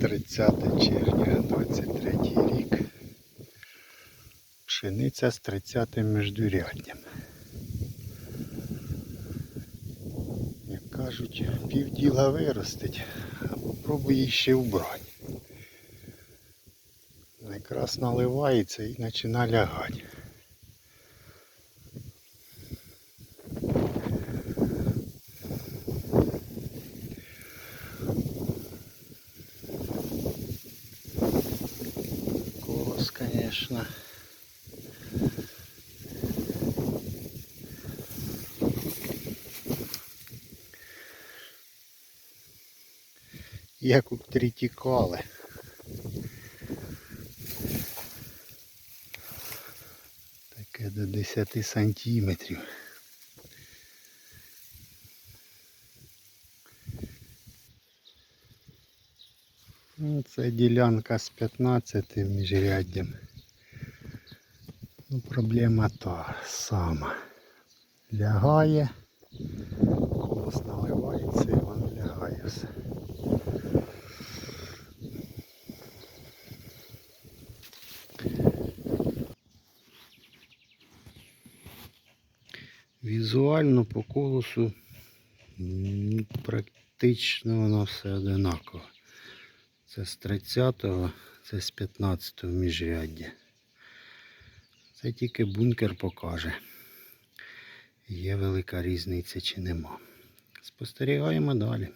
30 червня 23 рік. Пшениця з 30 міждурядням. Як кажуть, півділа виростить, а попробуй її ще вбрати. Якраз наливається і починає лягати. Конечно. Як у тритікали. Таке до 10 сантиметрів. Ну, Це ділянка з 15 міжряддям. Ну, проблема та сама. Лягає, колос наливається і воно лягає все. Візуально по колосу практично воно все одинаково. Це з 30-го, це з 15-го міжряддя. Це тільки бункер покаже. Є велика різниця чи нема. Спостерігаємо далі.